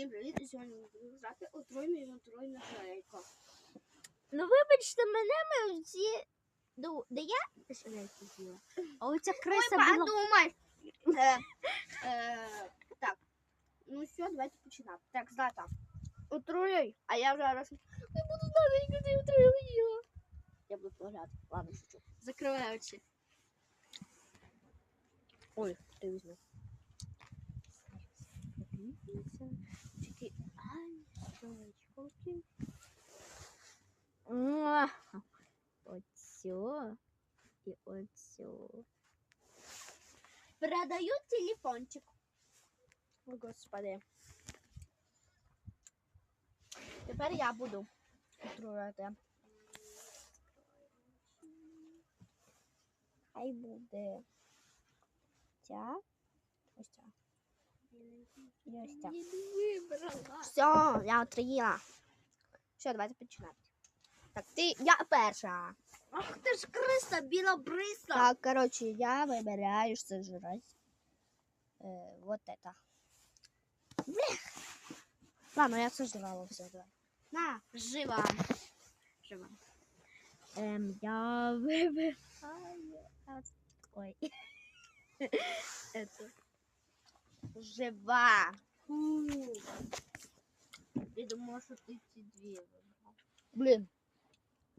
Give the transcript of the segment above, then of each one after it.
Всім привіт! І сьогодні ми будемо грати отруйну і отруйну шарейку. Ну, вибачте, мене ми всі. Ну, не я швидко з'їла. А оця криса Ой, була. подумай! Е, е, так, ну все, давайте починати. Так, Злата, отруюй, а я зараз не буду знати, як ти отруїла. Я буду поглядати. Ладно, шучу. Закривай очі. Ой, ти візьми. Ай, щелочки. Оцю. І оцю. Продаю телефончик. О, господи. Тепер я буду отруювати. Хай буде. Ця. Ось ця. І ось ця. вибрала. Все, я отруїла. Все, давайте починати. Так, ти, я перша. Ах ти ж криса, біла бриса. Так, короче, я вибираю сожрать. Э, вот это. Блях. Ладно, я сожрала все, давай. На, жива. Жива. Ем, я вибираю. от- Ой. Это. Жива. Фу. Я думала, що ти ці дві вибрав. Блін.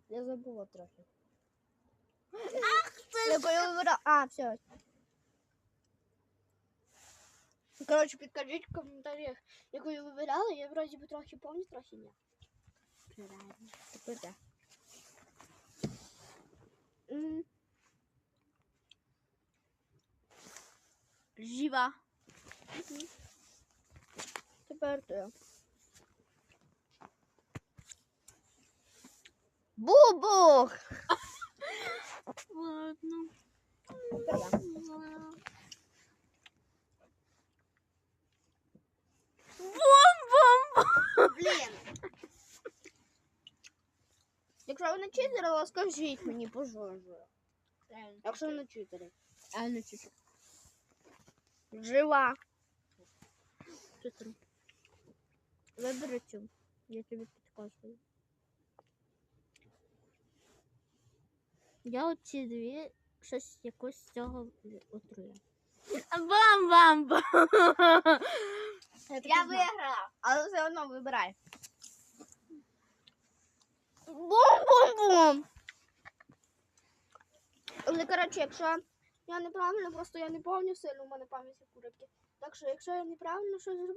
Я забула трохи. Ах ти! Я вибрала. А, все. Коротше, підкажіть в коментарях, яку я вибирала, я вроді би трохи пам'ятаю, трохи ні. Правильно. Тепер де? М. Жива. Тепер ти. Бубух! Ладно. Тепер я. Блін. Якщо ви не читерили, скажіть мені, пожежу. Якщо ви не читери. А не чуть. Жива. Читер. Вибери цю. Я тобі підказую. Я оці дві щось якось з цього отрую. Бам-бам-бам! Я виграла, але все одно вибирай. Бум-бум-бум. Але, коротше, якщо я неправильно, просто я не пам'ятаю сильно, у мене пам'ять як у рибки. Так що, якщо я неправильно щось зробила,